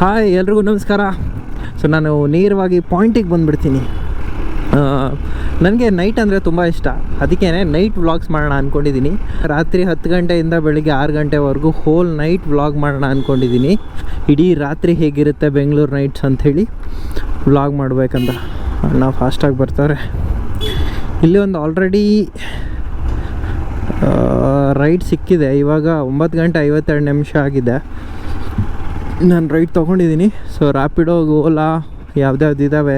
Hi, ಎಲ್ರಿಗೂ ನಮಸ್ಕಾರ. So ನಾನು ನೇರವಾಗಿ ಪಾಯಿಂಟಿಗೆ ಬಂದುಬಿಡ್ತೀನಿ. ನನಗೆ ನೈಟ್ ಅಂದರೆ ತುಂಬ ಇಷ್ಟ. ಅದಕ್ಕೇ ನೈಟ್ ವ್ಲಾಗ್ಸ್ ಮಾಡೋಣ ಅಂದ್ಕೊಂಡಿದ್ದೀನಿ ರಾತ್ರಿ ಹತ್ತು ಗಂಟೆಯಿಂದ ಬೆಳಿಗ್ಗೆ ಆರು ಗಂಟೆವರೆಗೂ ಹೋಲ್ ನೈಟ್ ವ್ಲಾಗ್ ಮಾಡೋಣ ಅಂದ್ಕೊಂಡಿದ್ದೀನಿ ಇಡೀ ರಾತ್ರಿ ಹೇಗಿರುತ್ತೆ ಬೆಂಗಳೂರು ನೈಟ್ಸ್ ಅಂಥೇಳಿ ವ್ಲಾಗ್ ಮಾಡಬೇಕಂತ. ಅಣ್ಣ ಫಾಸ್ಟಾಗಿ ಬರ್ತಾರೆ. ಇಲ್ಲಿ ಒಂದು ಆಲ್ರೆಡಿ ರೈಡ್ ಸಿಕ್ಕಿದೆ. ಇವಾಗ ಒಂಬತ್ತು ಗಂಟೆ ಐವತ್ತೆರಡು ನಿಮಿಷ ಆಗಿದೆ. ನಾನು ರೈಡ್ ತೊಗೊಂಡಿದ್ದೀನಿ ಸೊ ರ್ಯಾಪಿಡೋ ಓಲಾ ಯಾವ್ದ್ಯಾವ್ದು ಇದ್ದಾವೆ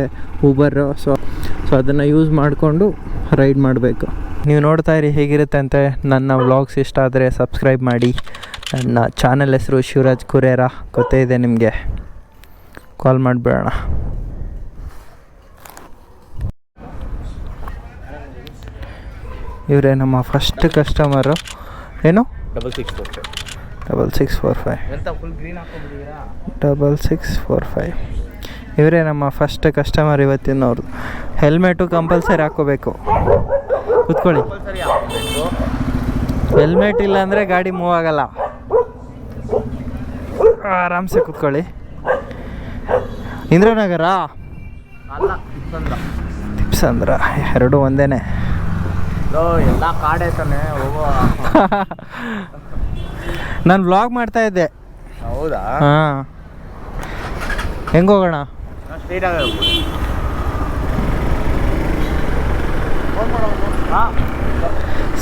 ಊಬರ್ ಸೊ ಸೊ ಅದನ್ನು ಯೂಸ್ ಮಾಡಿಕೊಂಡು ರೈಡ್ ಮಾಡಬೇಕು. ನೀವು ನೋಡ್ತಾ ಇರಿ ಹೇಗಿರುತ್ತೆ ಅಂತ ನನ್ನ ವ್ಲಾಗ್ಸ್ ಇಷ್ಟ ಆದರೆ ಸಬ್ಸ್ಕ್ರೈಬ್ ಮಾಡಿ. ನನ್ನ ಚಾನಲ್ ಹೆಸರು ಶಿವರಾಜ್ ಕುರೇರ ಗೊತ್ತೇ ಇದೆ ನಿಮಗೆ. ಕಾಲ್ ಮಾಡಿಬಿಡೋಣ. ಇವರೇ ನಮ್ಮ ಫಸ್ಟ್ ಕಸ್ಟಮರು ಏನು? Double six four double six four five double six four five ಇವರೇ ನಮ್ಮ ಫಸ್ಟ್ ಕಸ್ಟಮರ್ ಇವತ್ತಿನವ್ರದ್ದು. ಹೆಲ್ಮೆಟು ಕಂಪಲ್ಸರಿ ಹಾಕೋಬೇಕು ಕೂತ್ಕೊಳ್ಳಿ. ಹೆಲ್ಮೆಟ್ ಇಲ್ಲ ಅಂದರೆ ಗಾಡಿ ಮೂವ್ ಆಗಲ್ಲ. ಆರಾಮ್ಸೆ ಕೂತ್ಕೊಳ್ಳಿ. ಇಂದ್ರನಗರ? ಅಂದ್ರ ಎರಡು ಒಂದೇನೆ. ಎಲ್ಲ ಕಾಡೇ ತಾನೆ ಹೋಗೋ ನಾನು ವ್ಲಾಗ್ ಮಾಡ್ತಾ ಇದ್ದೆ. ಹೌದಾ? ಹಾಂ. ಹೆಂಗೋಗೋಣ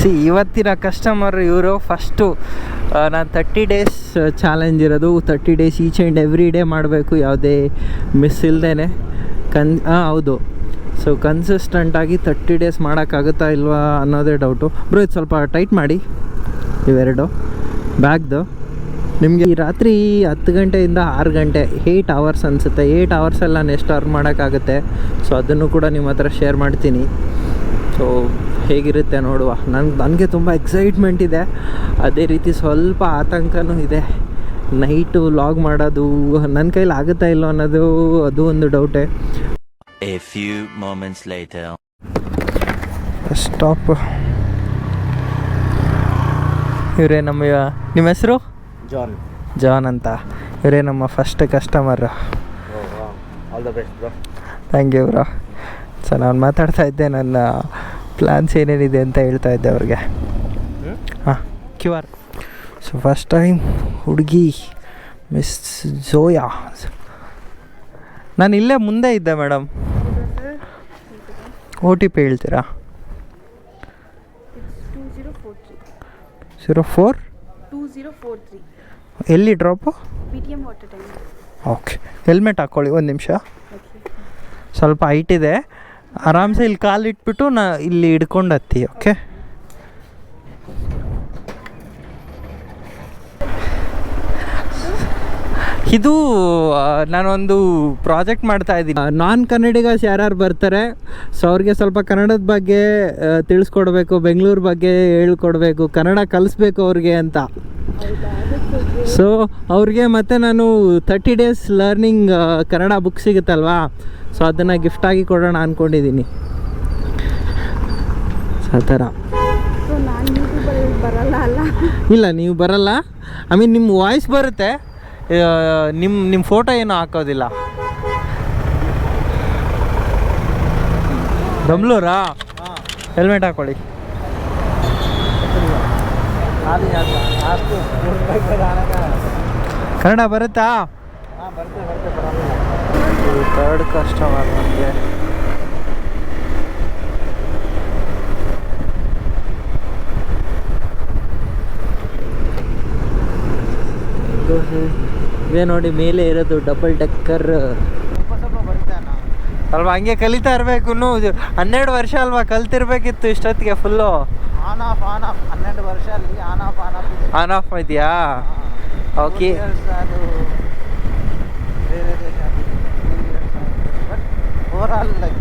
ಸಿ ಇವತ್ತಿನ ಕಸ್ಟಮರ್ ಇವರು ಫಸ್ಟು ನಾನು ತರ್ಟಿ ಡೇಸ್ ಚಾಲೆಂಜ್ ಇರೋದು. Thirty days each and every day ಮಾಡಬೇಕು. ಯಾವುದೇ ಮಿಸ್ ಇಲ್ಲದೇ ಕನ್ ಹಾಂ ಹೌದು. ಸೊ ಕನ್ಸಿಸ್ಟೆಂಟಾಗಿ ತರ್ಟಿ ಡೇಸ್ ಮಾಡೋಕ್ಕಾಗುತ್ತಾ ಇಲ್ವಾ ಅನ್ನೋದೇ ಡೌಟು ಬ್ರೋ ಇದು ಸ್ವಲ್ಪ ಟೈಟ್ ಮಾಡಿ. ಇವೆರಡು. ಬ್ಯಾಗ್ದು ನಿಮಗೆ ಈ ರಾತ್ರಿ ಹತ್ತು ಗಂಟೆಯಿಂದ ಆರು ಗಂಟೆ ಏಯ್ಟ್ ಅವರ್ಸ್ ಅನಿಸುತ್ತೆ. ಏಯ್ಟ್ ಅವರ್ಸೆಲ್ಲ ನಾನು ಎಷ್ಟು ಅರ್ನ್ ಮಾಡೋಕ್ಕಾಗುತ್ತೆ. ಸೊ ಅದನ್ನು ಕೂಡ ನಿಮ್ಮ ಹತ್ರ ಶೇರ್ ಮಾಡ್ತೀನಿ. ಸೊ ಹೇಗಿರುತ್ತೆ ನೋಡುವ. ನನಗೆ ನನಗೆ ತುಂಬ ಎಕ್ಸೈಟ್ಮೆಂಟ್ ಇದೆ. ಅದೇ ರೀತಿ ಸ್ವಲ್ಪ ಆತಂಕನೂ ಇದೆ. ನೈಟು ಲಾಗ್ ಮಾಡೋದು ನನ್ನ ಕೈಲಿ ಆಗುತ್ತಾ ಇಲ್ಲೋ ಅನ್ನೋದು ಅದು ಒಂದು ಡೌಟೇ a. Few moments light stop ಇವರೇ ನಮ್ಮ ನಿಮ್ಮ ಹೆಸರು? ಜಾನ್. ಜಾನ್ ಅಂತ. ಇವರೇ ನಮ್ಮ first customer all the best bro thank you bro so ನಾನು ಮಾತಾಡ್ತಾ ಇದ್ದೆ ನನ್ನ ಪ್ಲ್ಯಾನ್ಸ್ ಏನೇನಿದೆ ಅಂತ ಹೇಳ್ತಾ ಇದ್ದೆ ಅವ್ರಿಗೆ. ಹಾಂ Q R so first time ಹುಡುಗಿ ಮಿಸ್ ಜೋಯಾ ನಾನು ಇಲ್ಲೇ ಮುಂದೆ ಇದ್ದೆ ಮೇಡಮ್ ಓ ಟಿ ಪಿ ಹೇಳ್ತೀರಾ two zero four three zero four two zero four three ಎಲ್ಲಿ drop B T M water tank okay helmet ಹಾಕ್ಕೊಳ್ಳಿ ಒಂದು ನಿಮಿಷ. ಸ್ವಲ್ಪ ಹೈಟ್ ಇದೆ. ಆರಾಮ್ಸೆ ಇಲ್ಲಿ ಕಾಲು ಇಟ್ಬಿಟ್ಟು ನಾ ಇಲ್ಲಿ ಹಿಡ್ಕೊಂಡು ಹತ್ತಿ ಓಕೆ ಇದು ನಾನೊಂದು ಪ್ರಾಜೆಕ್ಟ್ ಮಾಡ್ತಾ ಇದ್ದೀನಿ. ನಾನ್ ಕನ್ನಡಿಗಸ್ ಯಾರ್ಯಾರು ಬರ್ತಾರೆ ಸೊ ಅವ್ರಿಗೆ ಸ್ವಲ್ಪ ಕನ್ನಡದ ಬಗ್ಗೆ ತಿಳಿಸ್ಕೊಡ್ಬೇಕು ಬೆಂಗಳೂರು ಬಗ್ಗೆ ಹೇಳ್ಕೊಡ್ಬೇಕು ಕನ್ನಡ ಕಲಿಸ್ಬೇಕು ಅವ್ರಿಗೆ ಅಂತ. ಸೊ ಅವ್ರಿಗೆ ಮತ್ತೆ ನಾನು thirty days learning Kannada book ಸಿಗುತ್ತಲ್ವಾ? So ಅದನ್ನು ಗಿಫ್ಟಾಗಿ ಕೊಡೋಣ ಅಂದ್ಕೊಂಡಿದ್ದೀನಿ ಸೊ ಆ ಥರ. ಸೊ ನಾನು ಯೂಟ್ಯೂಬಲ್ಲಿ ಬರಲ್ಲ ಅಲ್ಲ? ಇಲ್ಲ ನೀವು ಬರಲ್ಲ. ಐ ಮೀನ್ ನಿಮ್ಮ ವಾಯ್ಸ್ ಬರುತ್ತೆ. ನಿಮ್ಮ ನಿಮ್ಮ ಫೋಟೋ ಏನೂ ಹಾಕೋದಿಲ್ಲ? ಬೆಂಗಳೂರಾ? ಹೆಲ್ಮೆಟ್ ಹಾಕೊಳ್ಳಿ. ಕನ್ನಡ ಬರುತ್ತಾ? ತರ್ಡ್ ಕಸ್ಟಮರ್ ನಮಗೆ. ಇದೇ ನೋಡಿ ಮೇಲೆ ಇರೋದು ಡಬಲ್ ಡೆಕ್ಕರ್ ಅಲ್ವಾ ಹಂಗೆ ಕಲಿತಾ ಇರಬೇಕು ಹನ್ನೆರಡು ವರ್ಷ ಅಲ್ವಾ ಕಲ್ತಿರ್ಬೇಕಿತ್ತು ಇಷ್ಟೊತ್ತಿಗೆ full on off on off ಹನ್ನೆರಡು ವರ್ಷ ಅಲ್ಲಿ on off on off on off ಇದೆಯಾ? ಓಕೆ ಅದು ಬೇರೆ ದೇಶ ಬಟ್ ಓವರ್ ಆಲ್ ಲೈಕ್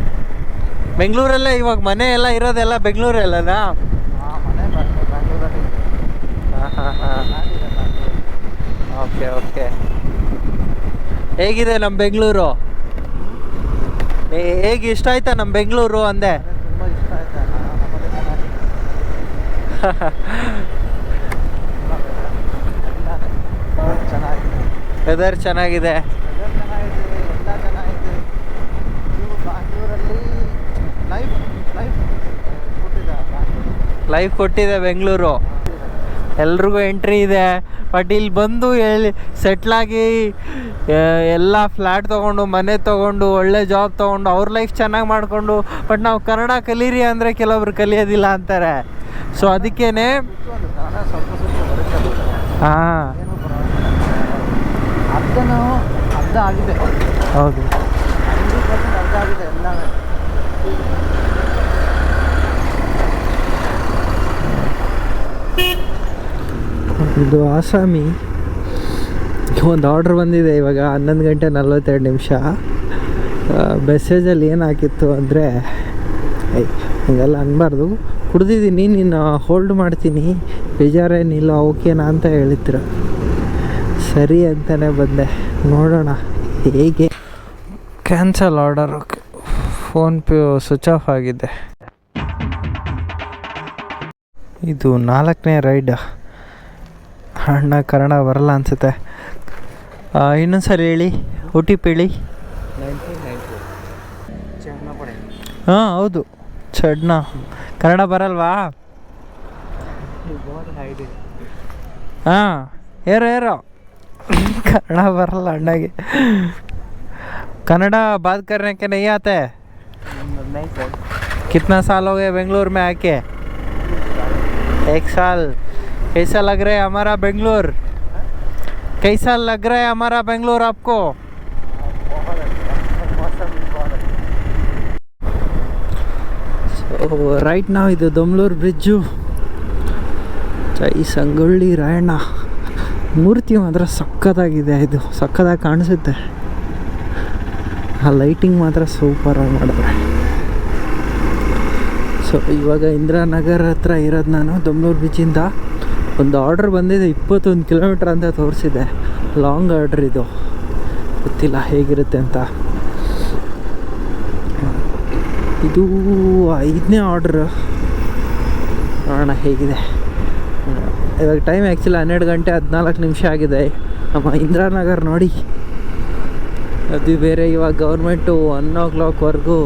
ಬೆಂಗಳೂರಲ್ಲೇ ಇವಾಗ ಮನೆ ಎಲ್ಲ ಇರೋದೆಲ್ಲ ಬೆಂಗಳೂರಲ್ಲನಾ? ಹಾಂ ಮನೆ ಬೆಂಗಳೂರಲ್ಲಿ ಹಾಂ. Okay okay. ಹೇಗಿದೆ ನಮ್ಮ ಬೆಂಗಳೂರು? ಹೇಗೆ ಇಷ್ಟ ಆಯ್ತಾ ನಮ್ಮ ಬೆಂಗಳೂರು ಅಂದೆ? ವೆದರ್ ಚೆನ್ನಾಗಿದೆ. ಲೈಫ್ ಕೊಟ್ಟಿದೆ ಬೆಂಗಳೂರು. ಎಲ್ರಿಗೂ ಎಂಟ್ರಿ ಇದೆ. ಬಟ್ ಇಲ್ಲಿ ಬಂದು ಹೇಳಿ ಸೆಟ್ಲಾಗಿ ಎಲ್ಲ ಫ್ಲ್ಯಾಟ್ ತೊಗೊಂಡು, ಮನೆ ತೊಗೊಂಡು, ಒಳ್ಳೆ ಜಾಬ್ ತೊಗೊಂಡು, ಅವ್ರ ಲೈಫ್ ಚೆನ್ನಾಗಿ ಮಾಡಿಕೊಂಡು ಬಟ್ ನಾವು ಕನ್ನಡ ಕಲೀರಿ ಅಂದರೆ ಕೆಲವೊಬ್ರು ಕಲಿಯೋದಿಲ್ಲ ಅಂತಾರೆ. ಸೊ ಅದಕ್ಕೇನೆ, ಹಾಂ. ಅರ್ಧ ಹೌದು. ಅರ್ಧ ಆಗಿದೆ ಇದು ಆಸಾಮಿ. ಒಂದು ಆರ್ಡ್ರ್ ಬಂದಿದೆ ಇವಾಗ, ಹನ್ನೊಂದು ಗಂಟೆ ನಲ್ವತ್ತೆರಡು ನಿಮಿಷ. ಮೆಸೇಜಲ್ಲಿ ಏನು ಹಾಕಿತ್ತು ಅಂದರೆ ಹಿಂಗೆಲ್ಲ ಅನ್ಬಾರ್ದು. ಕುಡ್ದಿದ್ದೀನಿ ನೀನು ಹೋಲ್ಡ್ ಮಾಡ್ತೀನಿ. ಬೇಜಾರೇನಿಲ್ಲ ಓಕೆನಾ ಅಂತ ಹೇಳಿದ್ರು. ಸರಿ ಅಂತಲೇ ಬಂದೆ. ನೋಡೋಣ, ಹೇಗೆ? Cancel order PhonePe switch off ಆಗಿದೆ. ಇದು ನಾಲ್ಕನೇ ರೈಡ್ ಅಣ್ಣ ಕನ್ನಡ ಬರಲ್ಲ ಅನಿಸುತ್ತೆ ಇನ್ನೊಂದ್ಸಲ ಹೇಳಿ ಒ ಟಿ ಪಿ ಹೇಳಿ ನೈನ್ಟೀನ್ ನೈಂಟಿ ಚೆನ್ನ ಪಡೆ ಹಾಂ ಹೌದು ಚಡ್ನ ಕನ್ನಡ ಬರಲ್ವಾ ಹೈಡ್ ಹಾಂ ಏರೋ ಏರೋ ಕನ್ನಡ ಬರಲ್ಲ ಅಣ್ಣಗೆ ಕನ್ನಡ बात करने के नहीं आते नहीं सर कितना साल हो गए बेंगलोर में आके एक साल कैसा लग रहा है हमारा बेंगलोर कैसा लग रहा है हमारा बेंगलोर आपको बहुत अच्छा मौसम भी बहुत अच्छा ಸೊ ರೈಟ್ ನಾವು ಇದು ದೊಮ್ಲೂರು ಬ್ರಿಡ್ಜು ಜೈ ಸಂಗೊಳ್ಳಿ ರಾಯಣ್ಣ ಮೂರ್ತಿ ಮಾತ್ರ ಸಕ್ಕತ್ತಾಗಿದೆ ಇದು ಸಕ್ಕತ್ತಾಗಿ ಕಾಣಿಸುತ್ತೆ ಆ ಲೈಟಿಂಗ್ ಮಾತ್ರ ಸೂಪರಾಗಿ ಮಾಡಿದ್ರೆ ಸೊ ಇವಾಗ ಇಂದಿರಾನಗರ್ ಹತ್ರ ಇರೋದು ನಾನು ದೊಮ್ಲೂರು ಬ್ರಿಡ್ಜಿಂದ ಒಂದು ಆರ್ಡ್ರ್ ಬಂದಿದೆ, ಇಪ್ಪತ್ತೊಂದು ಕಿಲೋಮೀಟ್ರ್ ಅಂತ ತೋರಿಸಿದೆ. ಲಾಂಗ್ ಆರ್ಡ್ರ್ ಇದು. ಗೊತ್ತಿಲ್ಲ ಹೇಗಿರುತ್ತೆ ಅಂತ. ಇದು ಐದನೇ ಆರ್ಡ್ರ್ ನೋಡೋಣ ಹೇಗಿದೆ. ಇವಾಗ ಟೈಮ್ ಆ್ಯಕ್ಚುಲಿ ಹನ್ನೆರಡು ಗಂಟೆ ಹದಿನಾಲ್ಕು ನಿಮಿಷ ಆಗಿದೆ. ನಮ್ಮ ಇಂದಿರಾನಗರ್ ನೋಡಿ. ಅದು ಬೇರೆ ಇವಾಗ ಗೌರ್ಮೆಂಟು ಒನ್ ಓ ಕ್ಲಾಕ್ವರೆಗೂ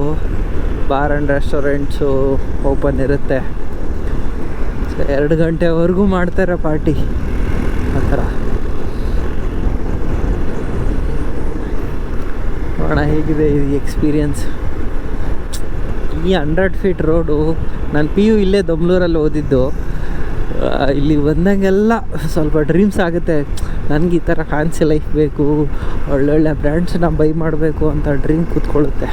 ಬಾರ್ ಆ್ಯಂಡ್ ರೆಸ್ಟೋರೆಂಟ್ಸು ಓಪನ್ ಇರುತ್ತೆ. ಎರಡು ಗಂಟೆವರೆಗೂ ಮಾಡ್ತಾರೆ ಪಾರ್ಟಿ. ಆ ಥರ ಹೇಗಿದೆ ಇದು ಎಕ್ಸ್ಪೀರಿಯನ್ಸ್. ಈ ಹಂಡ್ರೆಡ್ ಫೀಟ್ ರೋಡು, ನಾನು ಪಿ ಯು ಇಲ್ಲೇ ದಮ್ಲೂರಲ್ಲಿ ಓದಿದ್ದು ಇಲ್ಲಿ ಬಂದಂಗೆಲ್ಲ ಸ್ವಲ್ಪ ಡ್ರೀಮ್ಸ್ ಆಗುತ್ತೆ. ನನಗೆ ಈ ಥರ ಫ್ಯಾನ್ಸಿ ಲೈಫ್ ಬೇಕು, ಒಳ್ಳೊಳ್ಳೆ ಬ್ರ್ಯಾಂಡ್ಸ್ನ ಬೈ ಮಾಡಬೇಕು ಅಂತ ಡ್ರೀಮ್ ಕೂತ್ಕೊಳ್ಳುತ್ತೆ.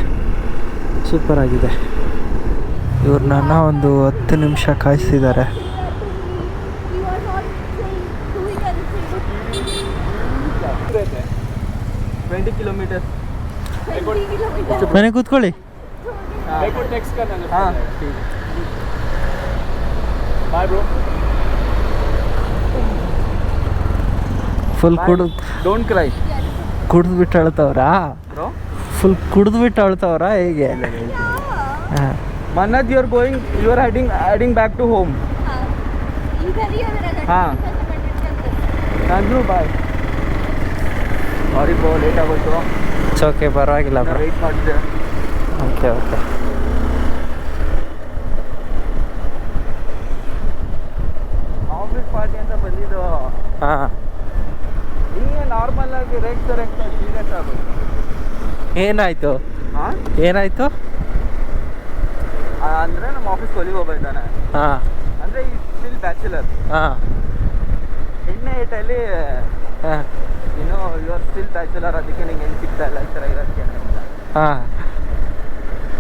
ಸೂಪರ್ ಆಗಿದೆ ಇವ್ರು ನನ್ನ ಒಂದು ಹತ್ತು ನಿಮಿಷ ಕಾಯಿಸ್ತಿದ್ದಾರೆ ಮನೆ ಕೂತ್ಕೊಳ್ಳಿ. ಫುಲ್ ಕುಡ್ ಡೋಂಟ್ ಕ್ರೈ ಕುಡ್ದು ಬಿಟ್ಟು ಅಳ್ತವ್ರಾ? ಫುಲ್ ಕುಡ್ದು ಬಿಟ್ಟು ಅಳ್ತವ್ರಾ ಹೇಗೆ? ಮನ್ನದ್ you are going you are heading heading back to home ಹಾಂ. ನಂದು ಬಾಯ್ ಸಾರಿ ಬೋ ಲೇಟ್ ಆಗೋಯ್ತು. ಇಟ್ಸ್ ಓಕೆ ಪರವಾಗಿಲ್ಲ ಬ್ರೋ ಓಕೆ ಓಕೆ ಪಾರ್ಟಿ ಅಂತ ಬಂದಿದ್ದು. ಹಾಂ. ಹಿಂಗೆ ನಾರ್ಮಲ್ ಆಗಿ ರೇಟ್ ರೇಗ್ತಾ ಸೀರಿಯಸ್ ಆಗೋಯ್ತು ಏನಾಯಿತು? ಹಾಂ? ಏನಾಯಿತು? ಅಂದರೆ ನಮ್ಮ ಆಫೀಸ್ ಕೊಲಿಗೆ ಹೋಗ್ತಾನೆ ಹಾಂ. ಅಂದರೆ ಈ ಸ್ಟಿಲ್ ಬ್ಯಾಚುಲರ್ ಹಾಂ. ಎಣ್ಣೆ ಏಟಲ್ಲಿ ಹಾಂ. ಇನ್ನು ಯು ಆರ್ ಸ್ಟಿಲ್ ಬ್ಯಾಚುಲರ್ ಅದಕ್ಕೆ ನಿಂಗೆ ಏನು ಸಿಗ್ತಾ ಇಲ್ಲ ಈ ಥರ ಇರೋದಕ್ಕೆ ಹಾಂ.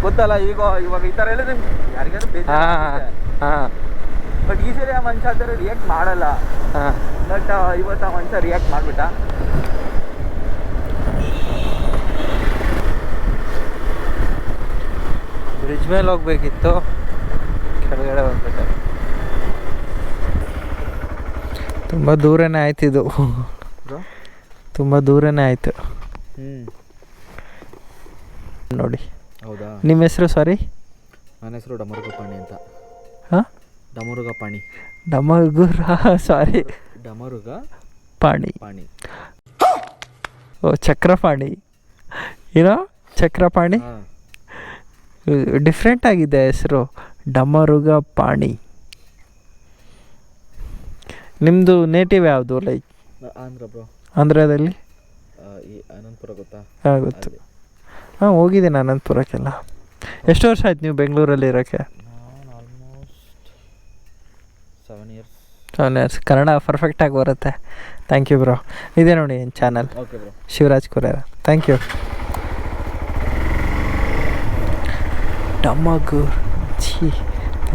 ಗೊತ್ತಲ್ಲ ಈಗ ಇವಾಗ ಈ ಥರ ಹೇಳಿದ್ರೆ ಯಾರಿಗಾದ್ರು ಹಾಂ ಬೇಜಾರು ಹಾಂ. ಬಟ್ ಈ ಸರಿ ಆ ಮನುಷ್ಯ ಆ ಥರ ರಿಯಾಕ್ಟ್ ಮಾಡಲ್ಲ. ಬಟ್ ಇವತ್ತು ಆ ಮನುಷ್ಯ ರಿಯಾಕ್ಟ್ ಮಾಡಿಬಿಟ್ಟ. ಬ್ರಿಡ್ಜ್ ಮೇಲೆ ಹೋಗ್ಬೇಕಿತ್ತು. ಕೆಳಗಡೆ ಬಂದ್ಬಿಟ್ಟೆ ತುಂಬ ದೂರನೇ ಆಯ್ತಿದು. ತುಂಬ ದೂರನೇ ಆಯಿತು. ಹ್ಞೂ ನೋಡಿ. ಹೌದಾ? ನಿಮ್ಮ ಹೆಸರು ಸಾರಿ ನನ್ನ ಹೆಸರು ಡಮರುಗಪ್ಪಾಣಿ ಅಂತ. ಹಾಂ? ಡಮರುಗಪಾಣಿ. ಡಮಗುರ ಸಾರಿ ಡಮರುಗ ಪಾಣಿ. ಪಾಣಿ. ಓ ಚಕ್ರಪಾಣಿ. ಏನೋ? ಚಕ್ರಪಾಣಿ? ಹಾಂ. ಡಿಫ್ರೆಂಟ್ ಆಗಿದೆ ಹೆಸರು. ಡಮರುಗ ಪಾಣಿ ನಿಮ್ಮದು ನೇಟಿವ್ ಯಾವುದು ಲೈಕ್ ಆಂಧ್ರ ಬ್ರೋ ಆಂಧ್ರದಲ್ಲಿ? ಈ ಅನಂತಪುರ ಗೊತ್ತಾ? ಹಾಂ ಗೊತ್ತು. ಹಾಂ ಹೋಗಿದ್ದೀನಿ ಅನಂತಪುರಕ್ಕೆಲ್ಲ. ಎಷ್ಟು ವರ್ಷ ಆಯ್ತು ನೀವು ಬೆಂಗಳೂರಲ್ಲಿ ಇರೋಕ್ಕೆ? ನಾನು almost seven years years Kannada ಪರ್ಫೆಕ್ಟಾಗಿ ಬರುತ್ತೆ. ಥ್ಯಾಂಕ್ ಯು ಬ್ರೋ ಇದೆ ನೋಡಿ ಏನು channel okay bro Shivaraj Kurera thank you ಡಮ್ಮಗೂರ್ ಛೀ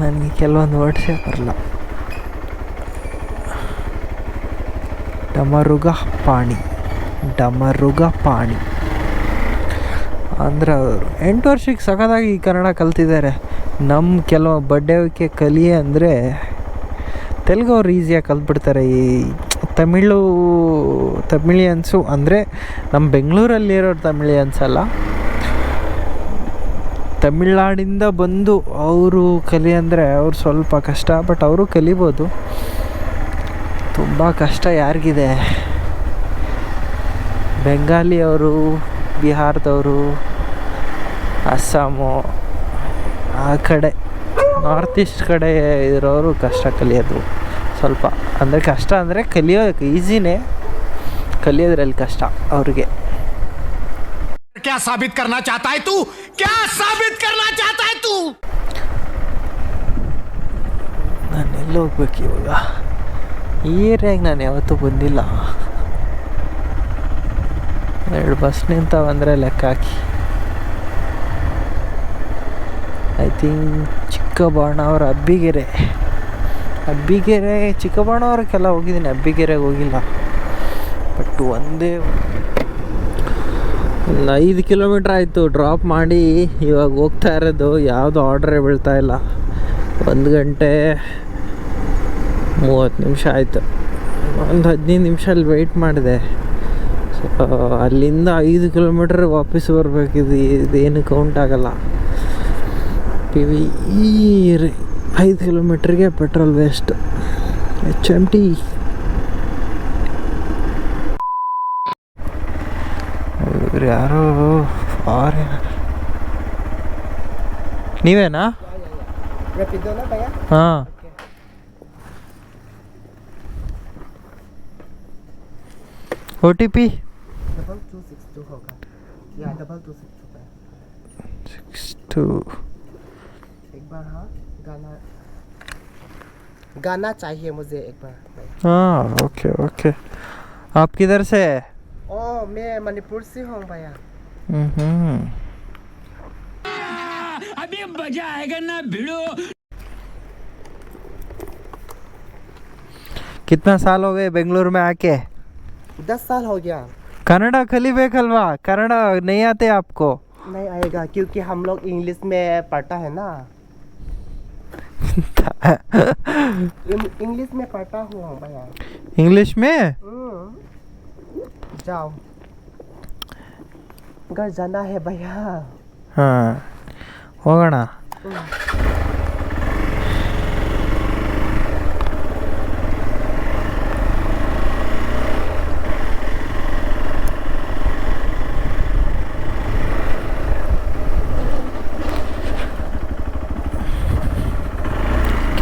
ನನಗೆ ಕೆಲವೊಂದು ವರ್ಡ್ಸೇ ಬರಲ್ಲ. ಡಮರುಗ ಪಾಣಿ ಡಮರುಗ ಪಾಣಿ ಅಂದ್ರೆ ಅವರು ಎಂಟು ವರ್ಷಕ್ಕೆ ಸಖತ್ತಾಗಿ ಕನ್ನಡ ಕಲ್ತಿದ್ದಾರೆ. ನಮ್ಮ ಕೆಲವು ಬಡ್ಡೆವಕ್ಕೆ ಕಲಿ ಅಂದರೆ ತೆಲುಗು ಅವ್ರು ಈಸಿಯಾಗಿ ಕಲ್ತ್ಬಿಡ್ತಾರೆ. ಈ ತಮಿಳು, ತಮಿಳಿಯನ್ಸು ಅಂದರೆ ನಮ್ಮ ಬೆಂಗಳೂರಲ್ಲಿರೋರು ತಮಿಳಿಯನ್ಸ್ ಅಲ್ಲ. ತಮಿಳ್ನಾಡಿಂದ ಬಂದು ಅವರು ಕಲಿ ಅಂದರೆ ಅವ್ರು ಸ್ವಲ್ಪ ಕಷ್ಟ, ಬಟ್ ಅವರು ಕಲಿಬೋದು. ತುಂಬ ಕಷ್ಟ ಯಾರಿಗಿದೆ ಬೆಂಗಾಲಿ ಅವರು ಬಿಹಾರದವರು ಅಸ್ಸಾಮು ಆ ಕಡೆ ನಾರ್ತ್ ಈಸ್ಟ್ ಕಡೆ ಇರೋರು ಕಷ್ಟ ಕಲಿಯೋದು ಸ್ವಲ್ಪ ಅಂದರೆ ಕಷ್ಟ ಅಂದರೆ ಕಲಿಯೋದಕ್ಕೆ ಈಸಿನೇ ಕಲಿಯೋದ್ರಲ್ಲಿ ಕಷ್ಟ ಅವ್ರಿಗೆ क्या साबित करना चाहता है तू क्या साबित करना चाहता है तू ನಾನು ಎಲ್ಲಿ ಹೋಗ್ಬೇಕು ಇವಾಗ ಈ ಏರಿಯಾಗೆ ನಾನು ಯಾವತ್ತೂ ಬಂದಿಲ್ಲ. ಎರಡು ಬಸ್ ನಿಂತಾವಂದರೆ ಲೆಕ್ಕ ಹಾಕಿ. I think ಚಿಕ್ಕಬಾಣವರ Abbigere. ಅಬ್ಬಿಗೆರೆ ಚಿಕ್ಕಬಾಣವರಕ್ಕೆಲ್ಲ ಹೋಗಿದ್ದೀನಿ. ಅಬ್ಬಿಗೆರೆಗೆ ಹೋಗಿಲ್ಲ. ಬಟ್ ಒಂದೇ ಒಂದು ಐದು ಕಿಲೋಮೀಟ್ರ್ ಆಯಿತು. ಡ್ರಾಪ್ ಮಾಡಿ ಇವಾಗ ಹೋಗ್ತಾ ಇರೋದು. ಯಾವುದು ಆರ್ಡ್ರೇ ಬೀಳ್ತಾ ಇಲ್ಲ. ಒಂದು ಗಂಟೆ ಮೂವತ್ತು ನಿಮಿಷ ಆಯಿತು. ಒಂದು ಹದಿನೈದು ನಿಮಿಷ ಅಲ್ಲಿ ವೆಯ್ಟ್ ಮಾಡಿದೆ. ಅಲ್ಲಿಂದ ಐದು ಕಿಲೋಮೀಟ್ರ್ ವಾಪಸ್ ಬರಬೇಕಿದು ಇದೇನು ಕೌಂಟ್ ಆಗಲ್ಲ. ಪಿ ವಿ ಈ ಐದು ಕಿಲೋಮೀಟ್ರಿಗೆ petrol waste H M T ಇವ್ರು ಯಾರೋ ಫಾರಿನರ್ ನೀವೇನಾ? ಹಾಂ. ओ टी पी गाना चाहिए मुझे एक बार हाँ ओके ओके आप किधर से ओ oh, मैं मणिपुर से हूँ भैया। अभी मज़ा आएगा ना भिड़ो। कितना साल हो गए बेंगलुरु में आके? दस साल हो गया। कनाडा खली बे खलवा। कनाडा नहीं आते आपको? नहीं आएगा क्योंकि हम लोग इंग्लिश में पढ़ता है ना। इंग्लिश में पढ़ता हुआ भैया। इंग्लिश में? हम्म। जाओ। घर जाना है भैया। हाँ। होगा ना? हम्म।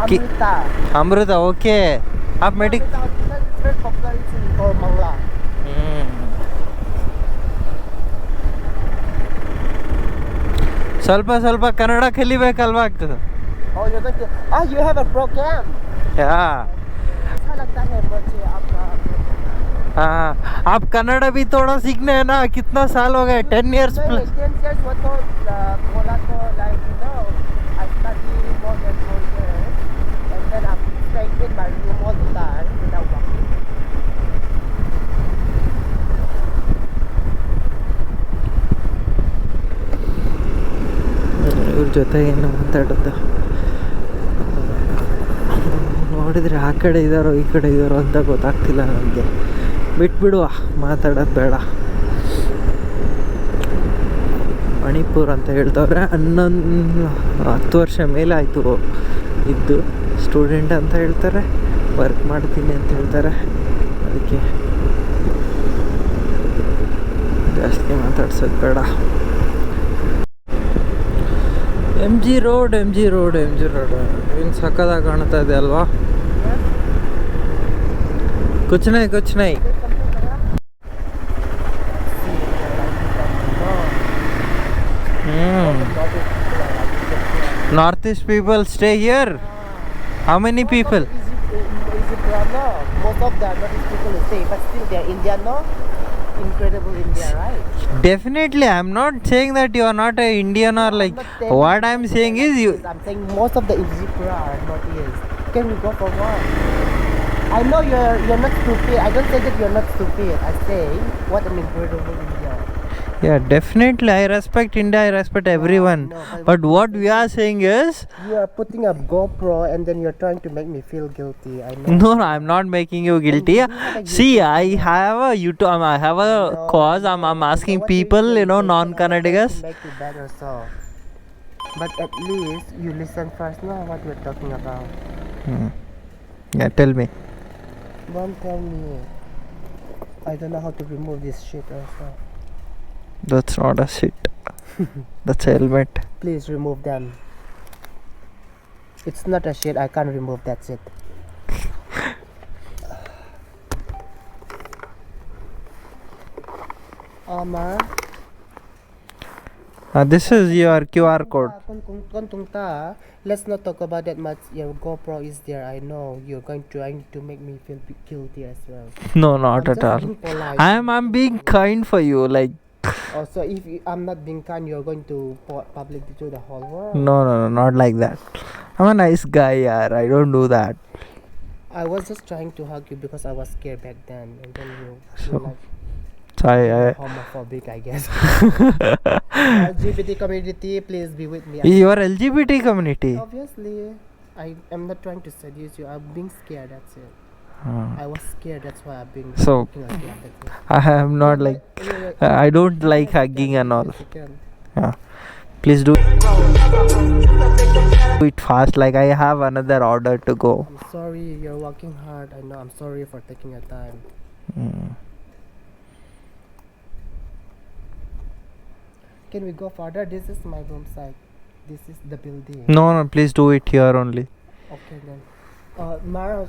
आप कि- Amrita. अमृता ओके आप medic Amrita Hospital is very popular in Kormangla. ಸ್ವಲ್ಪ ಸ್ವಲ್ಪ Kannada ಕಲಿಬೇಕಲ್ವಾ Oh, you think? Ah, you have a program. ಯಾ अच्छा लगता है मुझे आपका program. हाँ आप कन्नड़ भी थोड़ा सीखने हैं ना कितना साल हो गए टेन इयर्स नहीं, प्लस ಜೊತೆ ಏನು ಮಾತಾಡೋದು ನೋಡಿದರೆ ಆ ಕಡೆ ಇದ್ದಾರೋ ಈ ಕಡೆ ಇದ್ದಾರೋ ಅಂತ ಗೊತ್ತಾಗ್ತಿಲ್ಲ ನನಗೆ. ಬಿಟ್ಬಿಡುವ, ಮಾತಾಡೋದು ಬೇಡ. ಮಣಿಪುರ್ ಅಂತ ಹೇಳ್ತವ್ರೆ, ಹನ್ನೊಂದು, ಹತ್ತು ವರ್ಷ ಮೇಲೆ ಆಯಿತು ಇದ್ದು. ಸ್ಟೂಡೆಂಟ್ ಅಂತ ಹೇಳ್ತಾರೆ, ವರ್ಕ್ ಮಾಡ್ತೀನಿ ಅಂತ ಹೇಳ್ತಾರೆ. ಅದಕ್ಕೆ ಜಾಸ್ತಿ ಮಾತಾಡ್ಸೋದು ಬೇಡ. M G road M G road M G road ಏನು ಸಕ್ಕದಾಗಿ ಕಾಣ್ತಾ ಇದೆ ಅಲ್ವಾ ಕುಚ್ ನೈ ಕುಚ್ ನೈ north east people stay here how many people Egypt, no. Most of the Northeast people will say, but still they're Indian, no? Incredible India, right? Definitely, I'm not saying that you are not a Indian or like. Not What I'm saying say is you. I'm saying most of the Egypt are Northeast. Can we go for one? I know you're you're not stupid. I don't say that you're not stupid. I say what an incredible India. Yeah, definitely, I respect India. I respect everyone. no, but- But what we are saying is, You are putting up GoPro and then you're trying to make me feel guilty. I know. no, no, I'm not making you guilty. you See, I have a YouTube. um, I have a No, cause. I'm, I'm asking you're people, saying you know, is that I'm non-Kannadigas. trying Make better, so. But at least you listen first. Know what we're talking about. Hmm. Yeah, tell me. Don't tell me. I don't know how to remove this shit also. That's not a shit. That's a helmet. Please remove them. It's not a shit. I can't remove that shit. Omar. Uh, this is your QR code. Let's not talk about that much. Your GoPro is there. I know you're going trying to make me feel guilty as well. No, not I'm at all. polite. I'm I'm being kind for you. Like Oh, also, if you- I'm not being kind, you're going to po- public to the whole world. no, no, no, not like that. I'm a nice guy, yaar. I don't do that. I was just trying to hug you because I was scared back then, and then you, So, you like I, I homophobic, I guess. LGBT community, please be with me. you are LGBT community. Obviously, I am not trying to seduce you. I'm being scared. That's it. Uh, I was scared. That's why I've been So- looking like that. I am not like wait. I don't like hugging and all. Yes, you can. Yeah. Please do do it fast. Like I have another order to go. I'm sorry. You're working hard. I know. I'm sorry for taking your time. Mm. Can we go further? This is my room site. This is the building. No, no. Please do it here only. Okay then. Uh, Mara,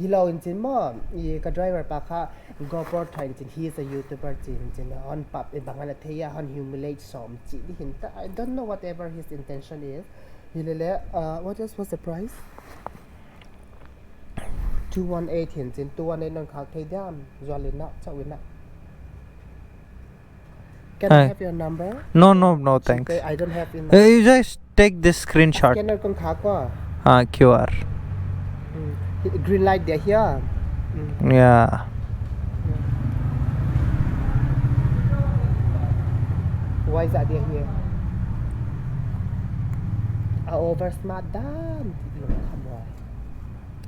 hilaw in mo, i ka driver pa ka GoPro trying to he is a YouTuber jin jin on pap e bangal theya on humiliate som chi di hinta. I don't know whatever his intention is. Hilele, uh, what else was the price? 218 hin jin 218 nang khak thei dam zolina chawina. Can I Hi. have your number? No, no, no. Thanks. Okay, I don't have your Uh, you just take this screenshot. Scanner kong khakwa. Ah, QR. Green light they're here. Mm. Yeah. Why is that there here? Over smart damn. Look, come on.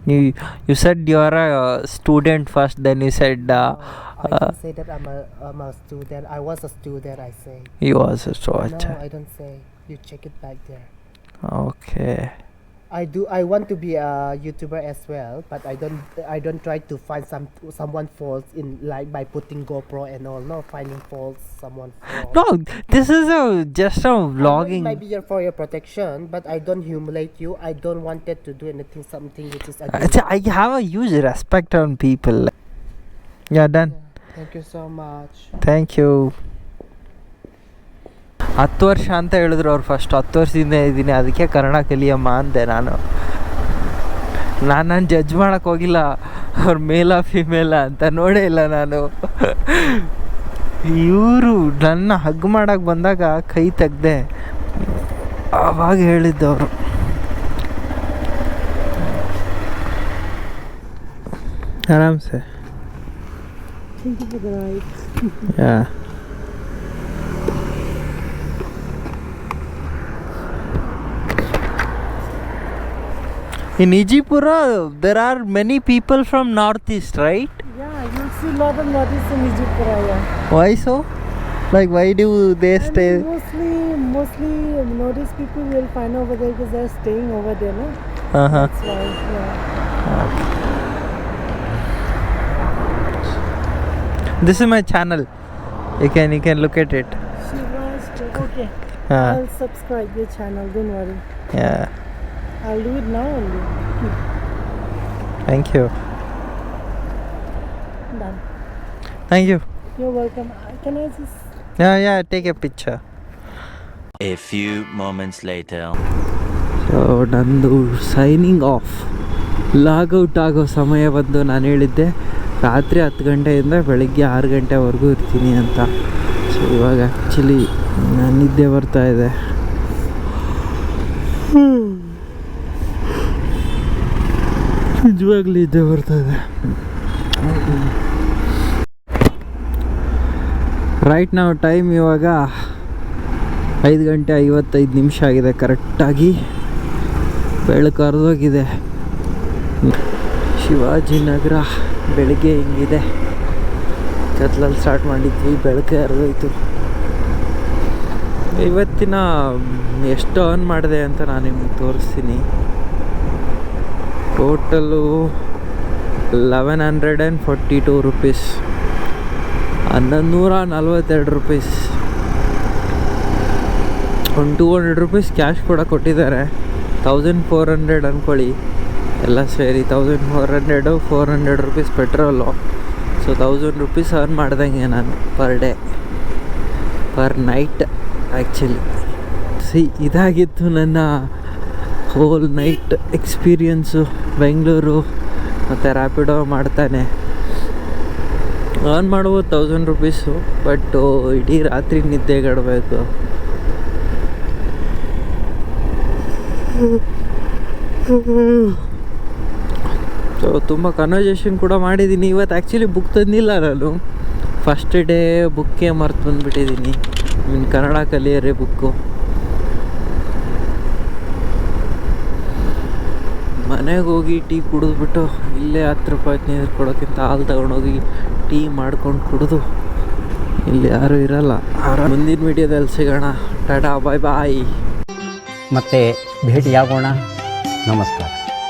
You you said you are a student first. Then you said uh, I uh, say that I'm a, I'm a student. I was a student, I say. you was a student. No. I don't say. You check it back there. Okay. I do. I want to be a YouTuber as well, but I don't. I don't try to find some someone false in like by putting GoPro and all. No, finding false someone. False. No, this is a just a vlogging. Maybe your for your protection, but I don't humiliate you. I don't want it to do anything something which is. Uh, against I have a huge respect on people. Yeah, done. Yeah. Thank you so much. Thank you. ಹತ್ತು ವರ್ಷ ಅಂತ ಹೇಳಿದ್ರು ಅವ್ರು first ಹತ್ತು ವರ್ಷದಿಂದ ಇದ್ದೀನಿ. ಅದಕ್ಕೆ ಕನ್ನಡ ಕಲಿಯಮ್ಮ ಅಂದೆ ನಾನು. ನಾನು ನಾನು ಜಡ್ಜ್ ಮಾಡೋಕ್ಕೆ ಹೋಗಿಲ್ಲ. ಅವ್ರ ಮೇಲ ಫಿಮೇಲ ಅಂತ ನೋಡೇ ಇಲ್ಲ ನಾನು. ಇವರು ನನ್ನ ಹಗ್ ಮಾಡಕ್ಕೆ ಬಂದಾಗ ಕೈ ತೆಗ್ದೆ ಆವಾಗ ಹೇಳಿದ್ದವರು ಆರಾಮ್ಸೆ? In Ijipura, there are many people from northeast, right? Yeah, you'll see a lot of Northeast in Ijipura, yeah. Why so? Like, why do they stay? Mostly, mostly Northeast people will find over there because they're staying over there, no? Uh huh. That's why, yeah. This is my channel. You can you can look at it. Shiva's, okay. Uh, I'll subscribe your channel, don't worry. yeah. I'll do it now only. Thank you. Done. Thank you. You're welcome. Uh, Can I just Yeah, yeah. Take a picture. A few moments later. So ನಂದು signing off logout ಆಗೋ ಸಮಯ ಬಂದು ನಾನು ಹೇಳಿದ್ದೆ ರಾತ್ರಿ ಹತ್ತು ಗಂಟೆಯಿಂದ ಬೆಳಗ್ಗೆ ಆರು ಗಂಟೆವರೆಗೂ ಇರ್ತೀನಿ ಅಂತ ಸೊ ಇವಾಗ ಆ್ಯಕ್ಚುಲಿ ನಿದ್ದೆ ಬರ್ತಾ ಇದೆ ನಿಜವಾಗ್ಲೂ ಇದ್ದೇ ಬರ್ತಾ ಇದೆ ರೈಟ್ ನಾವು ಟೈಮ್ ಇವಾಗ ಐದು ಗಂಟೆ ಐವತ್ತೈದು ನಿಮಿಷ ಆಗಿದೆ ಕರೆಕ್ಟಾಗಿ ಬೆಳಕು ಹರಿದೋಗಿದೆ. ಶಿವಾಜಿನಗರ ಬೆಳಗ್ಗೆ ಹಿಂಗಿದೆ. ಕತ್ಲಲ್ಲಿ ಸ್ಟಾರ್ಟ್ ಮಾಡಿದ್ವಿ, ಬೆಳಕೆ ಹರಿದೋಯ್ತು. ಇವತ್ತಿನ ಎಷ್ಟು ಅರ್ನ್ ಮಾಡಿದೆ ಅಂತ ನಾನು ನಿಮಗೆ ತೋರಿಸ್ತೀನಿ. Total eleven hundred and forty two rupees ಹನ್ನೊಂದು ನೂರ ನಲ್ವತ್ತೆರಡು ರುಪೀಸ್ ಒಂದು ಟೂ ಹಂಡ್ರೆಡ್ ರುಪೀಸ್ ಕ್ಯಾಶ್ ಕೂಡ ಕೊಟ್ಟಿದ್ದಾರೆ. ತೌಸಂಡ್ ಫೋರ್ ಹಂಡ್ರೆಡ್ ಅಂದ್ಕೊಳ್ಳಿ ಎಲ್ಲ ಸೇರಿ thousand four hundred four hundred rupees petrol so thousand rupees earn ಮಾಡ್ದಂಗೆ ನಾನು per day per night actually C ಇದಾಗಿತ್ತು ನನ್ನ ಹೋಲ್ ನೈಟ್ ಎಕ್ಸ್ಪೀರಿಯನ್ಸು ಬೆಂಗಳೂರು ಮತ್ತು ರ್ಯಾಪಿಡೋ ಮಾಡ್ತಾನೆ. ಆನ್ ಮಾಡ್ಬೋದು ತೌಸಂಡ್ ರುಪೀಸು ಬಟ್ಟು ಇಡೀ ರಾತ್ರಿ ನಿದ್ದೆಗಡಬೇಕು ಸೊ ತುಂಬ ಕನ್ವರ್ಜೇಷನ್ ಕೂಡ ಮಾಡಿದ್ದೀನಿ ಇವತ್ತು ಆ್ಯಕ್ಚುಲಿ ಬುಕ್ ತಂದಿಲ್ಲ ನಾನು. ಫಸ್ಟ್ ಡೇ ಬುಕ್ಕೇ ಮರ್ತು ಬಂದುಬಿಟ್ಟಿದ್ದೀನಿ ಇನ್ನು ಕನ್ನಡ ಕಲಿಯರೆ ಬುಕ್ಕು ಮನೆಗೆ ಹೋಗಿ ಟೀ ಕುಡಿದ್ಬಿಟ್ಟು ಇಲ್ಲೇ ಹತ್ತು ರೂಪಾಯಿ, ಹದಿನೈದು ಕೊಡೋಕ್ಕಿಂತ ಹಾಲು ತಗೊಂಡೋಗಿ ಟೀ ಮಾಡ್ಕೊಂಡು ಕುಡಿದು ಇಲ್ಲಿ ಯಾರೂ ಇರಲ್ಲ. ಆರಾಮ. ಮುಂದಿನ ವೀಡಿಯೋದಲ್ಲಿ ಸಿಗೋಣ. ಟಾಟಾ, ಬಾಯ್ ಬಾಯ್. ಮತ್ತೆ ಭೇಟಿಯಾಗೋಣ. ನಮಸ್ಕಾರ.